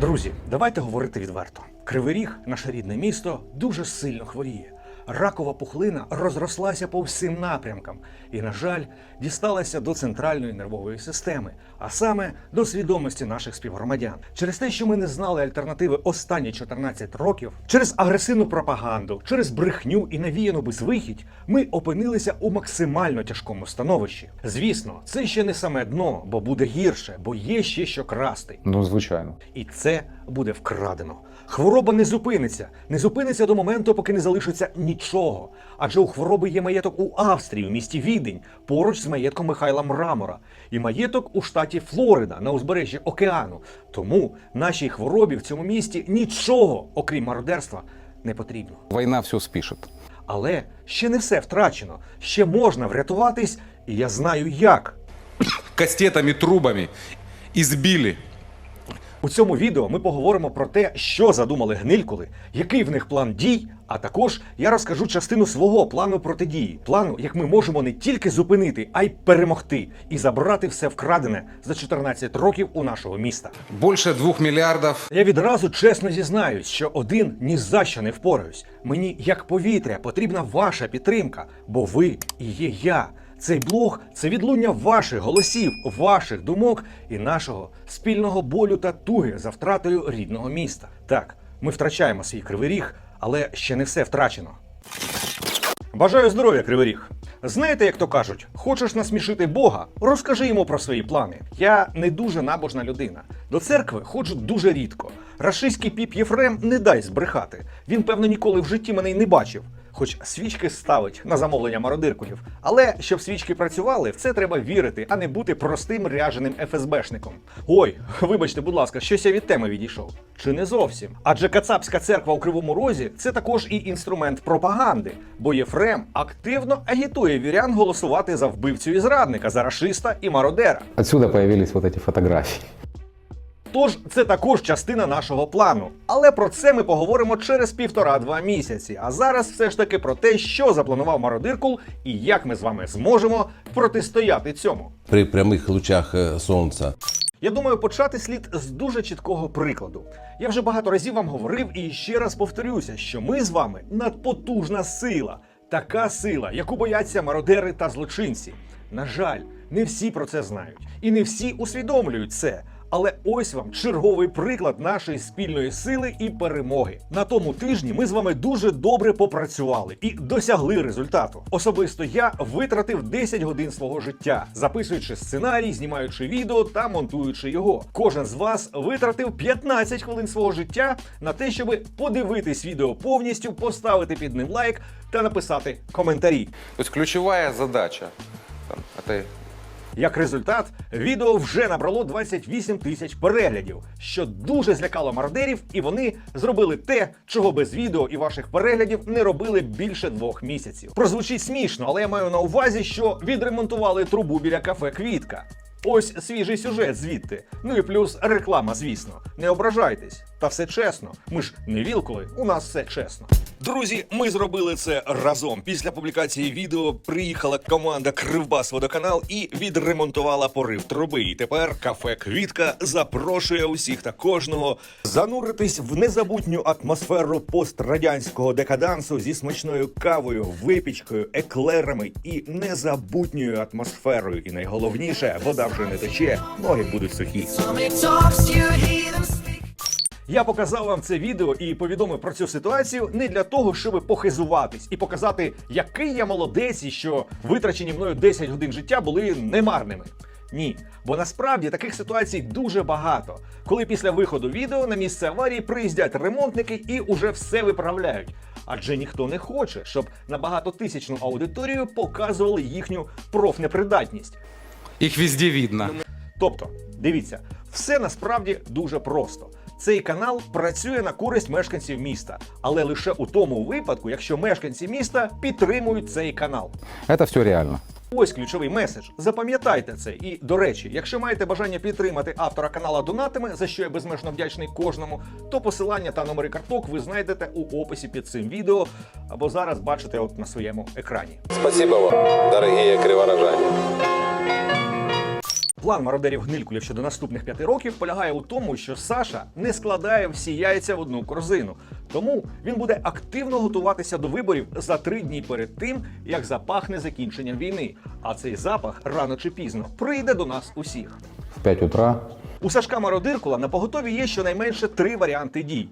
Друзі, давайте говорити відверто. Кривий Ріг, наше рідне місто, дуже сильно хворіє. Ракова пухлина розрослася по всім напрямкам і, на жаль, дісталася до центральної нервової системи, а саме до свідомості наших співгромадян. Через те, що ми не знали альтернативи останні 14 років, через агресивну пропаганду, через брехню і навіяну безвихідь, ми опинилися у максимально тяжкому становищі. Звісно, це ще не саме дно, бо буде гірше, бо є ще що красти. Ну, звичайно. І це буде вкрадено. Хвороба не зупиниться, не зупиниться до моменту, поки не залишиться нічого. Адже у хвороби є маєток у Австрії, у місті Відень, поруч з маєтком Михайла Мрамора, і маєток у штаті Флорида на узбережжі океану. Тому нашій хворобі в цьому місті нічого, окрім мародерства, не потрібно. Война все спишет. Але ще не все втрачено. Ще можна врятуватись, і я знаю як. кастетами, трубами избили. У цьому відео ми поговоримо про те, що задумали гнилькули, який в них план дій, а також я розкажу частину свого плану протидії, плану, як ми можемо не тільки зупинити, а й перемогти і забрати все вкрадене за 14 років у нашого міста. Больше двух миллиардов Я відразу чесно зізнаюсь, що один ні за що не впораюсь. Мені як повітря потрібна ваша підтримка, бо ви і є я. Цей блог це відлуння ваших голосів, ваших думок і нашого спільного болю та туги за втратою рідного міста. Так, ми втрачаємо свій кривий ріг, але ще не все втрачено. Бажаю здоров'я, Кривий Ріг. Знаєте, як то кажуть, хочеш насмішити Бога, розкажи йому про свої плани. Я не дуже набожна людина. До церкви ходжу дуже рідко. Рашистський піп Єфрем не дасть збрехати. Він, певно, ніколи в житті мене й не бачив. Хоч свічки ставить на замовлення мародиркулів. Але щоб свічки працювали, в це треба вірити, а не бути простим ряженим ФСБшником. Ой, вибачте, будь ласка, щось я від теми відійшов. Чи не зовсім? Адже Кацапська церква у Кривому Розі це також і інструмент пропаганди, бо Єфрем активно агітує вірян голосувати за вбивцю і зрадника, за рашиста і мародера. Отсюда появились вот эти фотографии. Тож це також частина нашого плану. Але про це ми поговоримо через півтора-два місяці. А зараз все ж таки про те, що запланував мародиркул і як ми з вами зможемо протистояти цьому. при прямих лучах е, сонця. Я думаю, почати слід з дуже чіткого прикладу. Я вже багато разів вам говорив і ще раз повторюся, що ми з вами надпотужна сила, така сила, яку бояться мародери та злочинці. На жаль, не всі про це знають, і не всі усвідомлюють це. Але ось вам черговий приклад нашої спільної сили і перемоги. На тому тижні ми з вами дуже добре попрацювали і досягли результату. Особисто я витратив 10 годин свого життя, записуючи сценарій, знімаючи відео та монтуючи його. Кожен з вас витратив 15 хвилин свого життя на те, щоб подивитись відео повністю, поставити під ним лайк та написати коментарі. То есть ключевая задача там, это Як результат, відео вже набрало 28 тисяч переглядів, що дуже злякало мародерів, і вони зробили те, чого без відео і ваших переглядів не робили більше двох місяців. Прозвучить смішно, але я маю на увазі, що відремонтували трубу біля кафе Квітка. Ось свіжий сюжет звідти. Ну і плюс реклама, звісно. Не ображайтесь. Та все чесно. Ми ж не вілкули, у нас все чесно. Друзі, ми зробили це разом. Після публікації відео приїхала команда Кривбас Водоканал і відремонтувала порив труби. І тепер кафе Квітка запрошує усіх та кожного зануритись в незабутню атмосферу пострадянського декадансу зі смачною кавою, випічкою, еклерами і незабутньою атмосферою. І найголовніше, вода вже не тече, ноги будуть сухі. Я показав вам це відео і повідомив про цю ситуацію не для того, щоб похизуватись і показати, який я молодець, і що витрачені мною 10 годин життя були немарними. Ні, бо насправді таких ситуацій дуже багато. Коли після виходу відео на місце аварії приїздять ремонтники і уже все виправляють. Адже ніхто не хоче, щоб на багатотисячну аудиторію показували їхню профнепридатність. их везде видно. Тобто, дивіться, все насправді дуже просто. Цей канал працює на користь мешканців міста, але лише у тому випадку, якщо мешканці міста підтримують цей канал. Это все реально. Ось ключовий меседж. Запам'ятайте це. І до речі, якщо маєте бажання підтримати автора канала донатами, за що я безмежно вдячний кожному, то посилання та номери карток ви знайдете у описі під цим відео або зараз бачите от на своєму екрані. Спасибо вам, дорогие криворожане. План мародерів гнилькулів щодо наступних п'яти років полягає у тому, що Саша не складає всі яйця в одну корзину. Тому він буде активно готуватися до виборів за три дні перед тим, як запахне закінченням війни. А цей запах рано чи пізно прийде до нас усіх. В 5 утра У Сашка Мародиркула на поготові є щонайменше три варіанти дій.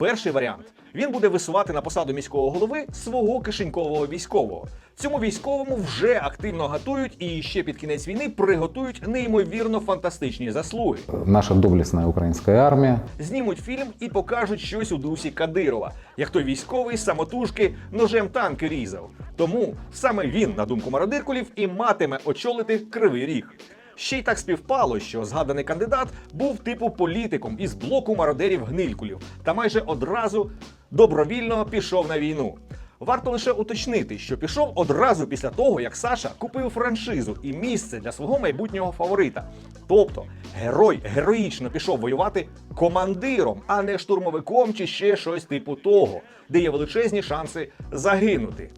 Перший варіант він буде висувати на посаду міського голови свого кишенькового військового. Цьому військовому вже активно готують і ще під кінець війни приготують неймовірно фантастичні заслуги. наша доблестная украинская армия Знімуть фільм і покажуть щось у дусі Кадирова, як той військовий самотужки ножем танки різав. Тому саме він, на думку мародиркулів, і матиме очолити кривий ріг. Ще й так співпало, що згаданий кандидат був типу політиком із блоку мародерів гнилькулів та майже одразу добровільно пішов на війну. Варто лише уточнити, що пішов одразу після того, як Саша купив франшизу і місце для свого майбутнього фаворита. Тобто герой героїчно пішов воювати командиром, а не штурмовиком чи ще щось типу того, де є величезні шанси загинути.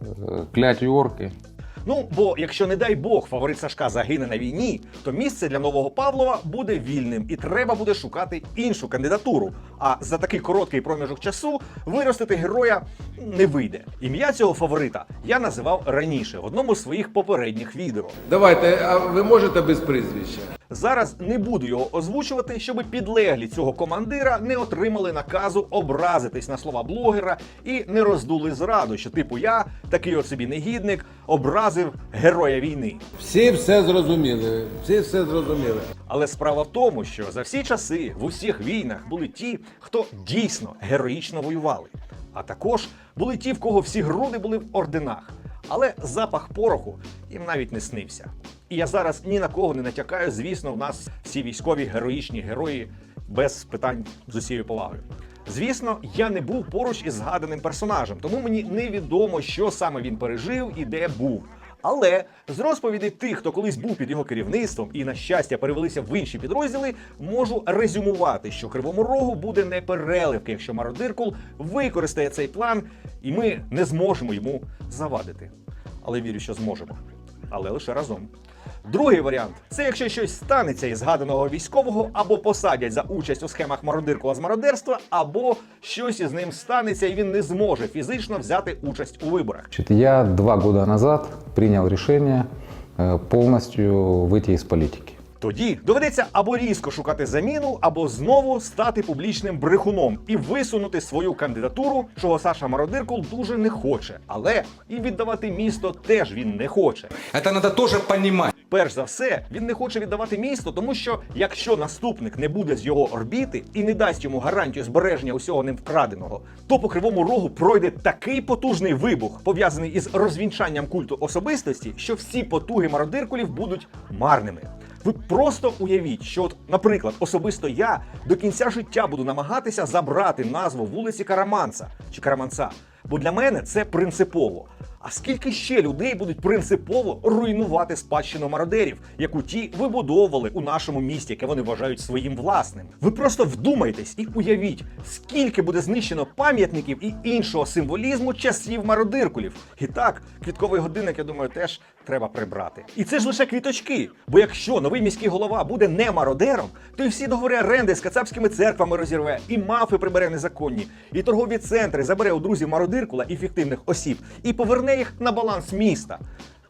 э, орки. Ну, бо якщо не дай Бог фаворит Сашка загине на війні, то місце для нового Павлова буде вільним і треба буде шукати іншу кандидатуру. А за такий короткий проміжок часу виростити героя не вийде. Ім'я цього фаворита я називав раніше в одному з своїх попередніх відео. Давайте, а ви можете без прізвища? Зараз не буду його озвучувати, щоб підлеглі цього командира не отримали наказу образитись на слова блогера і не роздули зраду, що типу я, такий от собі негідник, образив героя війни. Всі все зрозуміли. Всі все зрозуміли. Але справа в тому, що за всі часи в усіх війнах були ті, хто дійсно героїчно воювали. А також були ті, в кого всі груди були в орденах. Але запах пороху їм навіть не снився. І я зараз ні на кого не натякаю. Звісно, в нас всі військові героїчні герої без питань з усією повагою. Звісно, я не був поруч із згаданим персонажем, тому мені невідомо, що саме він пережив і де був. Але з розповідей тих, хто колись був під його керівництвом і, на щастя, перевелися в інші підрозділи, можу резюмувати, що кривому рогу буде не переливки, якщо мародиркул використає цей план, і ми не зможемо йому завадити. Але вірю, що зможемо. Але лише разом. Другий варіант це якщо щось станеться із згаданого військового, або посадять за участь у схемах мародиркула з мародерства, або щось із ним станеться, і він не зможе фізично взяти участь у виборах. Я два года назад прийняв рішення повністю вийти із из политики. Тоді доведеться або різко шукати заміну, або знову стати публічним брехуном і висунути свою кандидатуру, чого Саша Мародиркул дуже не хоче. Але і віддавати місто теж він не хоче. Это надо тоже понимать. Перш за все, він не хоче віддавати місто, тому що якщо наступник не буде з його орбіти і не дасть йому гарантію збереження усього ним вкраденого, то по кривому рогу пройде такий потужний вибух, пов'язаний із розвінчанням культу особистості, що всі потуги мародиркулів будуть марними. Ви просто уявіть, що, от, наприклад, особисто я до кінця життя буду намагатися забрати назву вулиці Караманца чи Караманца, бо для мене це принципово. А скільки ще людей будуть принципово руйнувати спадщину мародерів, яку ті вибудовували у нашому місті, яке вони вважають своїм власним? Ви просто вдумайтесь і уявіть, скільки буде знищено пам'ятників і іншого символізму часів мародиркулів. І так, квітковий годинник, я думаю, теж треба прибрати. І це ж лише квіточки. Бо якщо новий міський голова буде не мародером, то й всі договори оренди з кацапськими церквами розірве, і мафи прибере незаконні, і торгові центри забере у друзів мародиркула і фіктивних осіб, і поверне їх на баланс міста.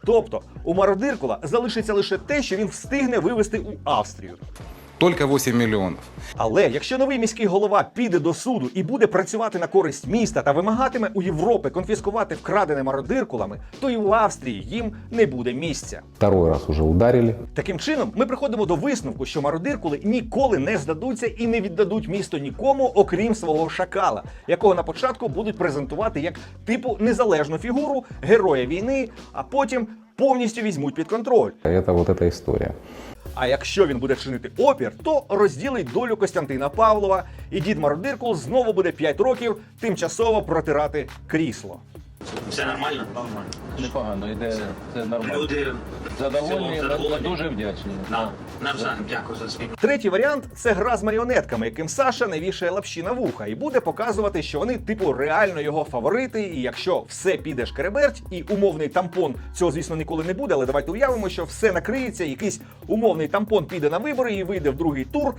Тобто у мародиркула залишиться лише те, що він встигне вивезти у Австрію. Только 8 миллионов. Але якщо новий міський голова піде до суду і буде працювати на користь міста та вимагатиме у Європи конфіскувати вкрадене мародиркулами, то і в Австрії їм не буде місця. Второй раз уже ударили. Таким чином, ми приходимо до висновку, що мародиркули ніколи не здадуться і не віддадуть місто нікому, окрім свого шакала, якого на початку будуть презентувати як типу незалежну фігуру героя війни, а потім повністю візьмуть під контроль. Это вот эта история. А якщо він буде чинити опір, то розділить долю Костянтина Павлова, і дід Мародиркул знову буде 5 років тимчасово протирати крісло. Все нормально? Нормально. Непогано, йде це нормально. Люди Задоволені, ми дуже вдячні. Да. Навзаєм дякую за спів. Третій варіант це гра з маріонетками, яким Саша не вішає лапші на вуха, і буде показувати, що вони, типу, реально його фаворити. І якщо все піде шкереберть, і умовний тампон цього, звісно, ніколи не буде, але давайте уявимо, що все накриється, якийсь умовний тампон піде на вибори і вийде в другий тур.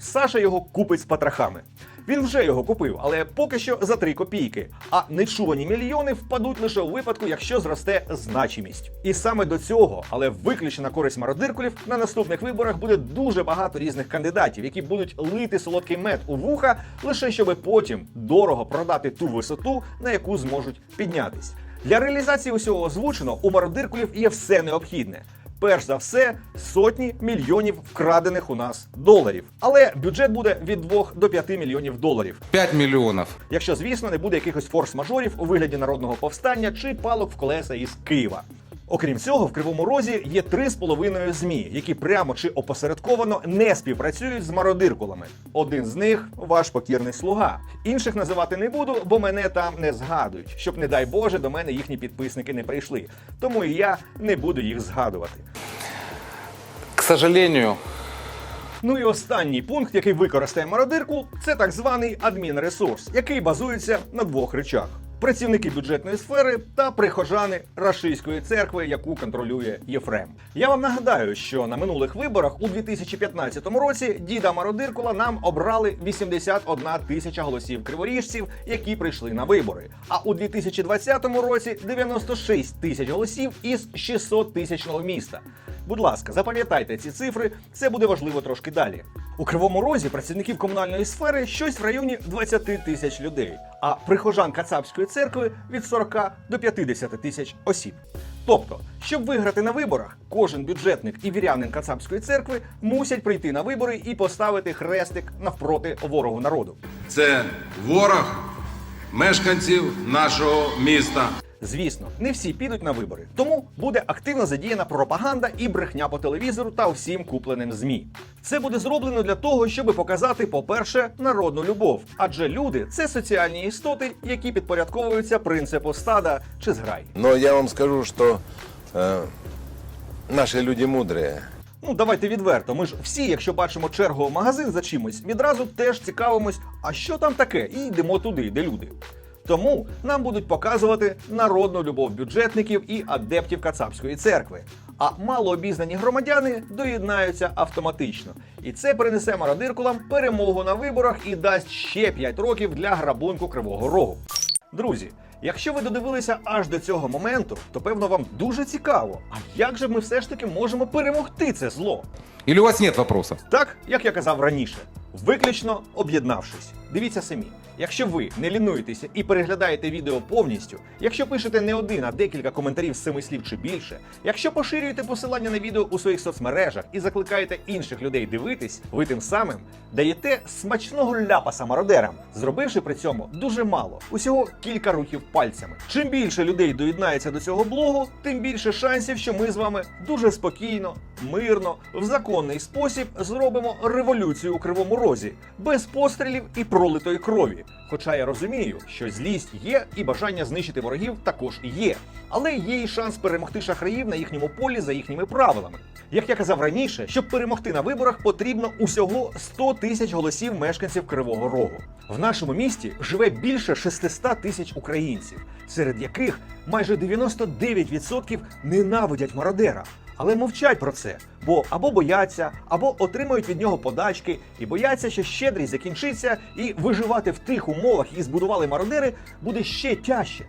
Саша його купить з патрахами. Він вже його купив, але поки що за 3 копійки. А нечувані мільйони впадуть лише у випадку, якщо зросте значимість. І саме до цього, але виключно на користь мародиркулів, на наступних виборах буде дуже багато різних кандидатів, які будуть лити солодкий мед у вуха, лише щоб потім дорого продати ту висоту, на яку зможуть піднятись. Для реалізації усього озвучено у мародиркулів є все необхідне. Перш за все, сотні мільйонів вкрадених у нас доларів. Але бюджет буде від 2 до 5 мільйонів доларів. 5 мільйонів. Якщо, звісно, не буде якихось форс-мажорів у вигляді народного повстання чи палок в колеса із Києва. Окрім цього, в Кривому Розі є три з половиною змі, які прямо чи опосередковано не співпрацюють з мародиркулами. Один з них ваш покірний слуга. Інших називати не буду, бо мене там не згадують, щоб, не дай Боже, до мене їхні підписники не прийшли. Тому і я не буду їх згадувати. К сожалению, Ну і останній пункт, який використає мародирку, це так званий адмінресурс, який базується на двох речах: працівники бюджетної сфери та прихожани рашистської церкви, яку контролює Єфрем. Я вам нагадаю, що на минулих виборах у 2015 році діда Мародиркула нам обрали 81 тисяча голосів криворіжців, які прийшли на вибори. А у 2020 році 96 тисяч голосів із 600 тисячного міста. Будь ласка, запам'ятайте ці цифри, це буде важливо трошки далі. У Кривому Розі працівників комунальної сфери щось в районі 20 тисяч людей, а прихожан Кацапської церкви від 40 до 50 тисяч осіб. Тобто, щоб виграти на виборах, кожен бюджетник і вірянин Кацапської церкви мусять прийти на вибори і поставити хрестик навпроти ворогу народу. Це ворог мешканців нашого міста. Звісно, не всі підуть на вибори, тому буде активно задіяна пропаганда і брехня по телевізору та всім купленим змі. Це буде зроблено для того, щоб показати, по-перше, народну любов, адже люди це соціальні істоти, які підпорядковуються принципу стада чи зграй. Но я вам скажу, что э, наши люди мудрые. Ну давайте відверто. Ми ж всі, якщо бачимо чергу в магазин за чимось, відразу теж цікавимось, а що там таке, і йдемо туди, де люди. Тому нам будуть показувати народну любов бюджетників і адептів Кацапської церкви. А малообізнані громадяни доєднаються автоматично. І це принесе мародиркулам перемогу на виборах і дасть ще 5 років для грабунку Кривого Рогу. Друзі, якщо ви додивилися аж до цього моменту, то певно вам дуже цікаво, а як же ми все ж таки можемо перемогти це зло? или у вас нет вопросов? Так, як я казав раніше, виключно об'єднавшись. Дивіться самі. Якщо ви не лінуєтеся і переглядаєте відео повністю, якщо пишете не один, а декілька коментарів з семи слів чи більше, якщо поширюєте посилання на відео у своїх соцмережах і закликаєте інших людей дивитись, ви тим самим даєте смачного ляпаса мародерам, зробивши при цьому дуже мало, усього кілька рухів пальцями. Чим більше людей доєднається до цього блогу, тим більше шансів, що ми з вами дуже спокійно, мирно, в законний спосіб зробимо революцію у кривому розі, без пострілів і пролитої крові. Хоча я розумію, що злість є і бажання знищити ворогів також є. Але є і шанс перемогти шахраїв на їхньому полі за їхніми правилами. Як я казав раніше, щоб перемогти на виборах, потрібно усього 100 тисяч голосів мешканців Кривого Рогу. В нашому місті живе більше 600 тисяч українців, серед яких майже 99% ненавидять мародера. Але мовчать про це, бо або бояться, або отримують від нього подачки і бояться, що щедрість закінчиться, і виживати в тих умовах, які збудували мародери, буде ще тяжче.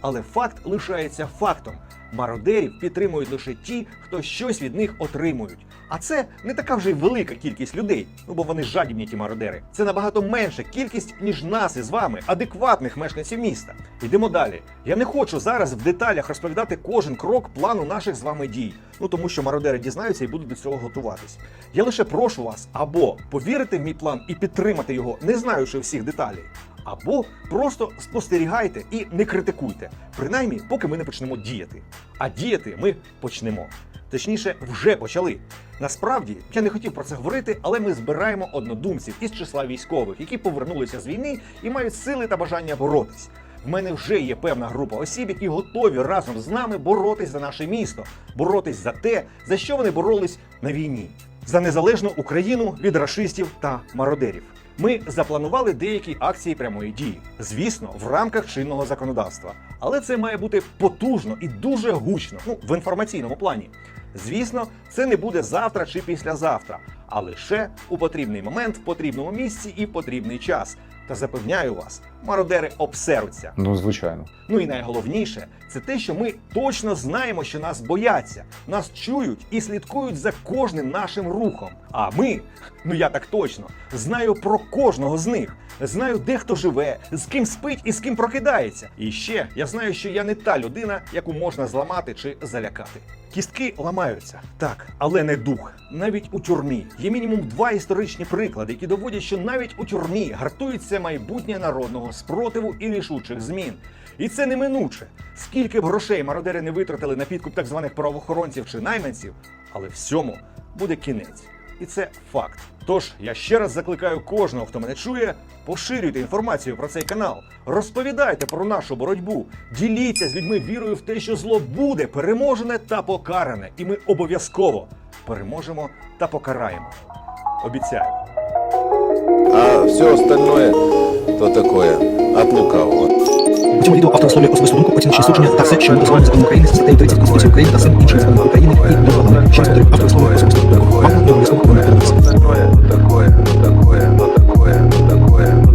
Але факт лишається фактом. Мародерів підтримують лише ті, хто щось від них отримують. А це не така вже й велика кількість людей, ну бо вони жадібні ті мародери. Це набагато менша кількість, ніж нас із вами, адекватних мешканців міста. Йдемо далі. Я не хочу зараз в деталях розповідати кожен крок плану наших з вами дій. Ну тому що мародери дізнаються і будуть до цього готуватись. Я лише прошу вас або повірити в мій план і підтримати його, не знаючи всіх деталей. Або просто спостерігайте і не критикуйте, принаймні, поки ми не почнемо діяти. А діяти ми почнемо. Точніше, вже почали. Насправді я не хотів про це говорити, але ми збираємо однодумців із числа військових, які повернулися з війни і мають сили та бажання боротись. В мене вже є певна група осіб, які готові разом з нами боротись за наше місто, боротись за те, за що вони боролись на війні, за незалежну Україну від рашистів та мародерів. Ми запланували деякі акції прямої дії, звісно, в рамках чинного законодавства. Але це має бути потужно і дуже гучно, ну в інформаційному плані. Звісно, це не буде завтра чи післязавтра, а лише у потрібний момент, в потрібному місці і в потрібний час. Та запевняю вас, мародери обсеруться. Ну, звичайно. Ну і найголовніше це те, що ми точно знаємо, що нас бояться, нас чують і слідкують за кожним нашим рухом. А ми, ну я так точно, знаю про кожного з них. Знаю, де хто живе, з ким спить і з ким прокидається. І ще я знаю, що я не та людина, яку можна зламати чи залякати. Кістки ламаються, так, але не дух. Навіть у тюрмі є мінімум два історичні приклади, які доводять, що навіть у тюрмі гартується майбутнє народного спротиву і рішучих змін. І це неминуче. Скільки б грошей мародери не витратили на підкуп так званих правоохоронців чи найманців, але всьому буде кінець. І це факт. Тож я ще раз закликаю кожного, хто мене чує, поширюйте інформацію про цей канал, розповідайте про нашу боротьбу, діліться з людьми вірою в те, що зло буде переможене та покаране, і ми обов'язково переможемо та покараємо. Обіцяю все остальное то такое от лукавого. У цьому відео автор висловлює особисту думку, оціночні судження та все, що ми дозволяємо законом України статтею 30 Конституції України та всім іншим законом України і міжнародним. Ще раз повторюю, автор висловлює особисту думку. Вам не обов'язково вона передаватися. Такое, такое, такое, такое, такое.